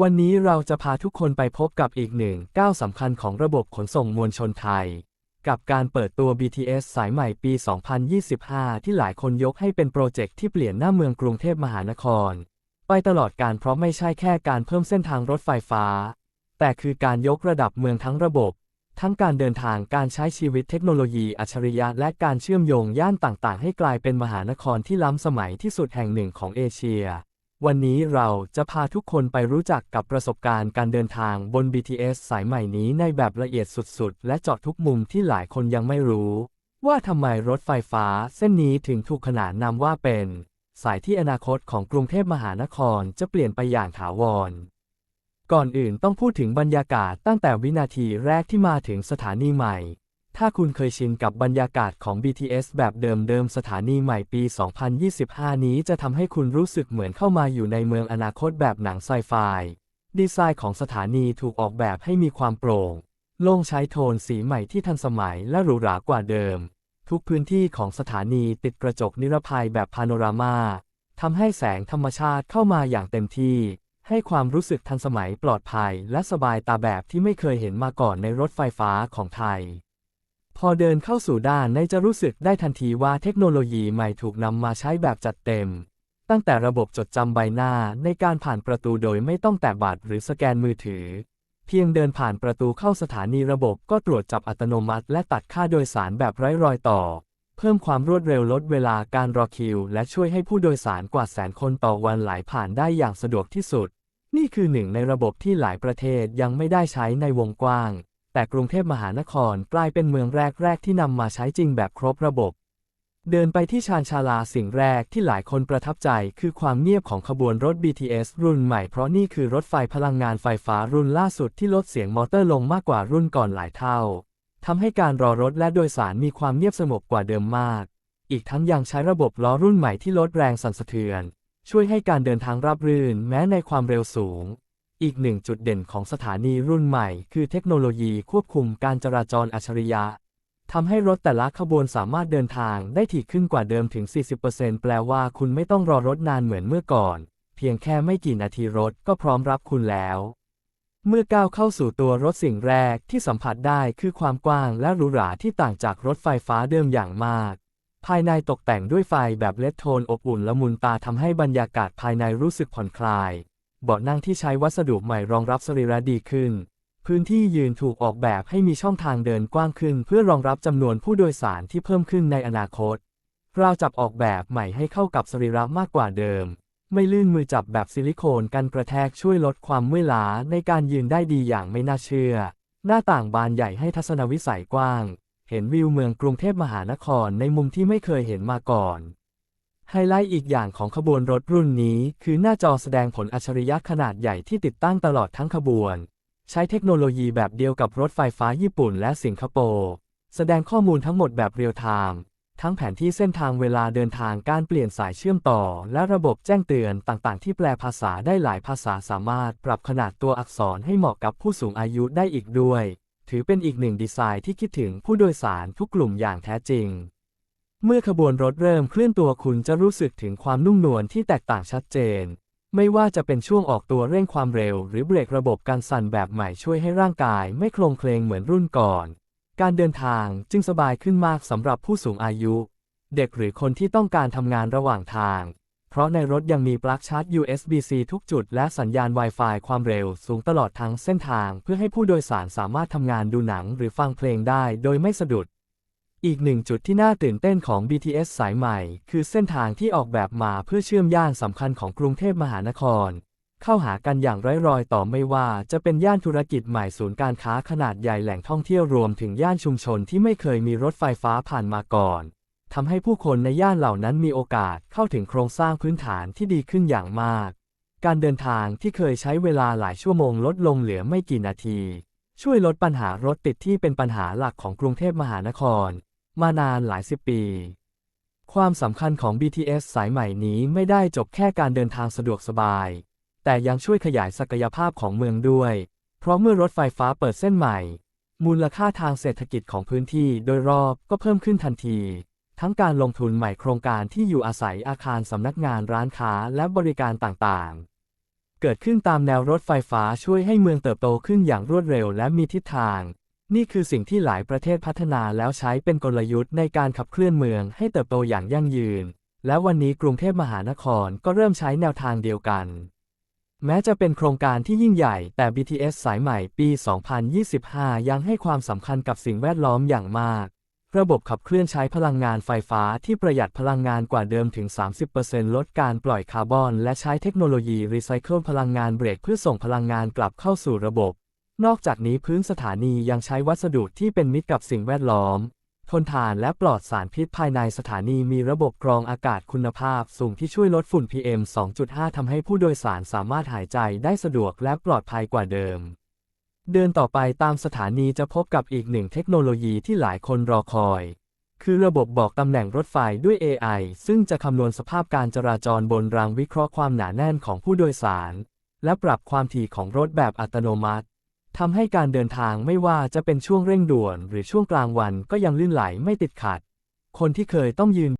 วันนี้เราจะพาทุกคนไปพบกับอีกหนึ่งก้าวสำคัญของระบบขนส่งมวลชนไทย กับการเปิดตัว BTS สายใหม่ปี 2025 ที่หลายคนยกให้เป็นโปรเจกต์ที่เปลี่ยนหน้าเมืองกรุงเทพมหานคร ไปตลอดการเพราะไม่ใช่แค่การเพิ่มเส้นทางรถไฟฟ้า แต่คือการยกระดับเมืองทั้งระบบ ทั้งการเดินทางการใช้ชีวิตเทคโนโลยีอัจฉริยะและการเชื่อมโยงย่านต่างๆ ให้กลายเป็นมหานครที่ล้ำสมัยที่สุดแห่งหนึ่งของเอเชีย วันนี้เราจะพาทุกคนไปรู้จักกับประสบการณ์การเดินทางบน BTS สายใหม่นี้ในแบบละเอียดสุดๆ และเจาะทุกมุมที่หลายคนยังไม่รู้ ว่าทำไมรถไฟฟ้าเส้นนี้ถึงถูกขนานนามว่าเป็น สายที่อนาคตของกรุงเทพมหานครจะเปลี่ยนไปอย่างถาวร ก่อนอื่นต้องพูดถึงบรรยากาศตั้งแต่วินาทีแรกที่มาถึงสถานีใหม่ ถ้าคุณเคยชินกับบรรยากาศของ BTS แบบเดิมๆ สถานีใหม่ปี 2025 นี้จะทำให้คุณรู้สึกเหมือนเข้ามาอยู่ในเมืองอนาคตแบบหนังไซไฟ ดีไซน์ของสถานีถูกออกแบบให้มีความโปร่ง โล่งใช้โทนสีใหม่ที่ทันสมัยและหรูหรากว่าเดิม ทุกพื้นที่ของสถานีติดกระจกนิรภัยแบบพาโนรามาทำให้แสงธรรมชาติเข้ามาอย่างเต็มที่ ให้ความรู้สึกทันสมัยปลอดภัยและสบายตาแบบที่ไม่เคยเห็นมาก่อนในรถไฟฟ้าของไทย พอเดินเข้าสู่ด้านในจะรู้สึกได้ทันทีว่าเทคโนโลยีใหม่ถูกนำมาใช้แบบจัดเต็ม ตั้งแต่ระบบจดจำใบหน้าในการผ่านประตูโดยไม่ต้องแตะบัตรหรือสแกนมือถือ เพียงเดินผ่านประตูเข้าสถานีระบบก็ตรวจจับอัตโนมัติ และตัดค่าโดยสารแบบไร้รอยต่อ เพิ่มความรวดเร็วลดเวลาการรอคิว และช่วยให้ผู้โดยสารกว่าแสนคนต่อวันไหลผ่านได้อย่างสะดวกที่สุด นี่คือหนึ่งในระบบที่หลายประเทศยังไม่ได้ใช้ในวงกว้าง แต่กรุงเทพมหานครกลายเป็นเมืองแรก ๆ ที่นำมาใช้จริงแบบครบระบบ เดินไปที่ชานชาลาสิ่งแรกที่หลายคนประทับใจคือความเงียบของขบวนรถ BTS รุ่นใหม่เพราะนี่คือรถไฟพลังงานไฟฟ้ารุ่นล่าสุดที่ลดเสียงมอเตอร์ลงมากกว่ารุ่นก่อนหลายเท่าทำให้การรอรถและโดยสารมีความเงียบสงบกว่าเดิมมาก อีกทั้งยังใช้ระบบล้อรุ่นใหม่ที่ลดแรงสั่นสะเทือน ช่วยให้การเดินทางราบรื่นแม้ในความเร็วสูง อีกหนึ่งจุดเด่นของสถานีรุ่นใหม่ คือเทคโนโลยีควบคุมการจราจรอัจฉริยะทำให้รถแต่ละขบวนสามารถเดินทางได้ถี่ขึ้นกว่าเดิมถึง 40%แปลว่าคุณไม่ต้องรอรถนานเหมือนเมื่อก่อน เพียงแค่ไม่กี่นาทีรถก็พร้อมรับคุณแล้ว เมื่อก้าวเข้าสู่ตัวรถสิ่งแรกที่สัมผัสได้คือความกว้างและหรูหราที่ต่างจากรถไฟฟ้าเดิมอย่างมาก ภายในตกแต่งด้วยไฟแบบเลดโทนอบอุ่นละมุนตาทำให้บรรยากาศภายในรู้สึกผ่อนคลาย เบาะนั่งที่ใช้วัสดุใหม่รองรับสรีระดีขึ้น พื้นที่ยืนถูกออกแบบให้มีช่องทางเดินกว้างขึ้น เพื่อรองรับจำนวนผู้โดยสารที่เพิ่มขึ้นในอนาคตเราจับออกแบบใหม่ให้เข้ากับสรีระมากกว่าเดิม ไม่ลื่นมือจับแบบซิลิโคนกันกระแทกช่วยลดความเมื่อยล้าในการยืนได้ดีอย่างไม่น่าเชื่อ หน้าต่างบานใหญ่ให้ทัศนวิสัยกว้าง เห็นวิวเมืองกรุงเทพมหานครในมุมที่ไม่เคยเห็นมาก่อน ไฮไลท์อีกอย่างของขบวนรถรุ่นนี้ คือหน้าจอแสดงผลอัจฉริยะขนาดใหญ่ที่ติดตั้งตลอดทั้งขบวน ใช้เทคโนโลยีแบบเดียวกับรถไฟฟ้าญี่ปุ่นและสิงคโปร์แสดงข้อมูลทั้งหมดแบบเรียลไทม์ทั้งแผนที่เส้นทางเวลาเดินทางการเปลี่ยนสายเชื่อมต่อ และระบบแจ้งเตือนต่างๆ ที่แปลภาษาได้หลายภาษาสามารถปรับขนาดตัวอักษรให้เหมาะกับผู้สูงอายุได้อีกด้วย ถือเป็นอีกหนึ่งดีไซน์ที่คิดถึงผู้โดยสารทุกกลุ่มอย่างแท้จริง เมื่อขบวนรถเริ่มเคลื่อนตัวคุณจะรู้สึกถึงความนุ่มนวลที่แตกต่างชัดเจน ไม่ว่าจะเป็นช่วงออกตัวเร่งความเร็ว หรือเบรกระบบการสั่นแบบใหม่ช่วยให้ร่างกายไม่โคลงเคลงเหมือนรุ่นก่อน การเดินทางจึงสบายขึ้นมากสำหรับผู้สูงอายุ เด็กหรือคนที่ต้องการทำงานระหว่างทาง เพราะในรถยังมีปลั๊กชาร์จ USB-C ทุกจุด และสัญญาณ Wi-Fi ความเร็วสูงตลอดทั้งเส้นทาง เพื่อให้ผู้โดยสารสามารถทำงานดูหนังหรือฟังเพลงได้ โดยไม่สะดุด อีกหนึ่งจุดที่น่าตื่นเต้นของ BTS สายใหม่ คือเส้นทางที่ออกแบบมาเพื่อเชื่อมย่านสำคัญของกรุงเทพมหานคร เข้าหากันอย่างไร้รอยต่อไม่ว่าจะเป็นย่านธุรกิจใหม่ศูนย์การค้าขนาดใหญ่แหล่งท่องเที่ยวรวมถึงย่านชุมชนที่ไม่เคยมีรถไฟฟ้าผ่านมาก่อนทำให้ผู้คนในย่านเหล่านั้นมีโอกาสเข้าถึงโครงสร้างพื้นฐานที่ดีขึ้นอย่างมาก การเดินทางที่เคยใช้เวลาหลายชั่วโมงลดลงเหลือไม่กี่นาที ช่วยลดปัญหารถติดที่เป็นปัญหาหลักของกรุงเทพมหานคร มานานหลายสิบปี ความสำคัญของ BTS สายใหม่นี้ไม่ได้จบแค่การเดินทางสะดวกสบาย แต่ยังช่วยขยายศักยภาพของเมืองด้วย เพราะเมื่อรถไฟฟ้าเปิดเส้นใหม่ มูลค่าทางเศรษฐกิจของพื้นที่โดยรอบก็เพิ่มขึ้นทันที ทั้งการลงทุนใหม่โครงการที่อยู่อาศัยอาคารสำนักงานร้านค้าและบริการต่างๆเกิดขึ้นตามแนวรถไฟฟ้าช่วยให้เมืองเติบโตขึ้นอย่างรวดเร็วและมีทิศทาง นี่คือสิ่งที่หลายประเทศพัฒนาแล้วใช้เป็นกลยุทธ์ในการขับเคลื่อนเมืองให้เติบโตอย่างยั่งยืน และวันนี้กรุงเทพมหานครก็เริ่มใช้แนวทางเดียวกัน แม้จะเป็นโครงการที่ยิ่งใหญ่แต่ BTS สายใหม่ปี 2025 ยังให้ความสำคัญกับสิ่งแวดล้อมอย่างมาก ระบบขับเคลื่อนใช้พลังงานไฟฟ้าที่ประหยัดพลังงานกว่าเดิมถึง 30%ลดการปล่อยคาร์บอน และใช้เทคโนโลยีรีไซเคิลพลังงานเบรกเพื่อส่งพลังงานกลับเข้าสู่ระบบ นอกจากนี้พื้นสถานียังใช้วัสดุที่เป็นมิตรกับสิ่งแวดล้อม ทนทานและปลอดสารพิษภายในสถานีมีระบบกรองอากาศคุณภาพสูงที่ช่วยลดฝุ่น PM 2.5 ทำให้ผู้โดยสารสามารถหายใจได้สะดวกและปลอดภัยกว่าเดิม เดินต่อไปตามสถานีจะพบกับอีกหนึ่งเทคโนโลยีที่หลายคนรอคอย คือระบบบอกตำแหน่งรถไฟด้วย AI ซึ่งจะคำนวณสภาพการจราจรบนรางวิเคราะห์ความหนาแน่นของผู้โดยสาร และปรับความถี่ของรถแบบอัตโนมัติ ทำให้การเดินทางไม่ว่าจะเป็นช่วงเร่งด่วนหรือช่วงกลางวันก็ยังลื่นไหลไม่ติดขัด คนที่เคยต้องยืน